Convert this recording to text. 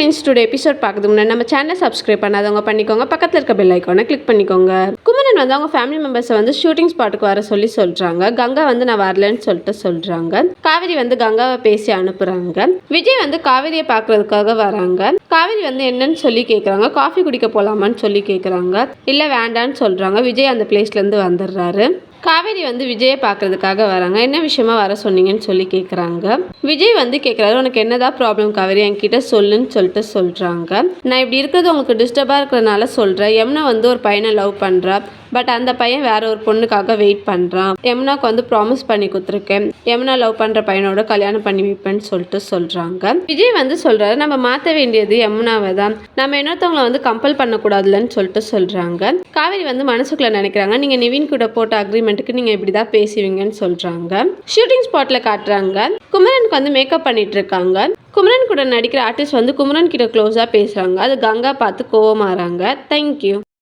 Friends today episode பார்க்கறது முன்னாடி நம்ம சேனலை சப்ஸ்கிரைப் பண்ணாதவங்க பண்ணிக்கோங்க. பக்கத்தில் இருக்க பெல் ஐக்கானை கிளிக் பண்ணிக்கோங்க. குமரன் வந்து அவங்க ஃபேமிலி மெம்பர்ஸை வந்து ஷூட்டிங் ஸ்பாட்டுக்கு வர சொல்லி சொல்கிறாங்க கங்கா வந்து நான் வரலன்னு சொல்லிட்டு சொல்கிறாங்க காவேரி வந்து கங்காவை பேசி அனுப்புகிறாங்க விஜய் வந்து காவேரியை பார்க்கறதுக்காக வராங்க. காவேரி வந்து என்னன்னு சொல்லி கேட்குறாங்க காஃபி குடிக்க போகலாமான்னு சொல்லி கேட்குறாங்க இல்லை வேண்டான்னு சொல்கிறாங்க விஜய் அந்த பிளேஸ்லேருந்து வந்துடுறாரு. காவேரி வந்து விஜயை பார்க்கறதுக்காக வராங்க. என்ன விஷயமா வர சொன்னீங்கன்னு சொல்லி கேட்குறாங்க விஜய் வந்து கேட்குறாரு உனக்கு என்னதான் ப்ராப்ளம் காவேரி? என்கிட்ட சொல்லுன்னு சொல்லிட்டு சொல்கிறாங்க நான் இப்படி இருக்கிறது உங்களுக்கு டிஸ்டர்பாக இருக்கிறனால சொல்கிறேன் எம்னா வந்து ஒரு பையனை லவ் பண்ணுறா பட் அந்த பையன் வேற ஒரு பொண்ணுக்காக வெயிட் பண்ணுறான் யமுனாக்கு வந்து ப்ராமிஸ் பண்ணி கொடுத்துருக்கேன். யமுனா லவ் பண்ணுற பையனோட கல்யாணம் பண்ணி வைப்பேன்னு சொல்லிட்டு சொல்கிறாங்க விஜய் வந்து சொல்கிறாரு நம்ம மாற்ற வேண்டியது யமுனாவை தான். நம்ம இன்னொருத்தவங்களை வந்து கம்பல் பண்ணக்கூடாதுலன்னு சொல்லிட்டு சொல்கிறாங்க காவேரி வந்து மனசுக்குள்ள நினைக்கிறாங்க நீங்கள் நிவின் கூட போட்ட அக்ரிமெண்ட்டுக்கு நீங்கள் இப்படி தான் பேசுவீங்கன்னு சொல்கிறாங்க ஷூட்டிங் ஸ்பாட்டில் காட்டுறாங்க. குமரனுக்கு வந்து மேக்கப் பண்ணிட்டு இருக்காங்க. குமரன் கூட நடிக்கிற ஆர்டிஸ்ட் வந்து குமரன் கிட்ட க்ளோஸாக பேசுகிறாங்க அது கங்கா பார்த்து கோவமாகறாங்க தேங்க்யூ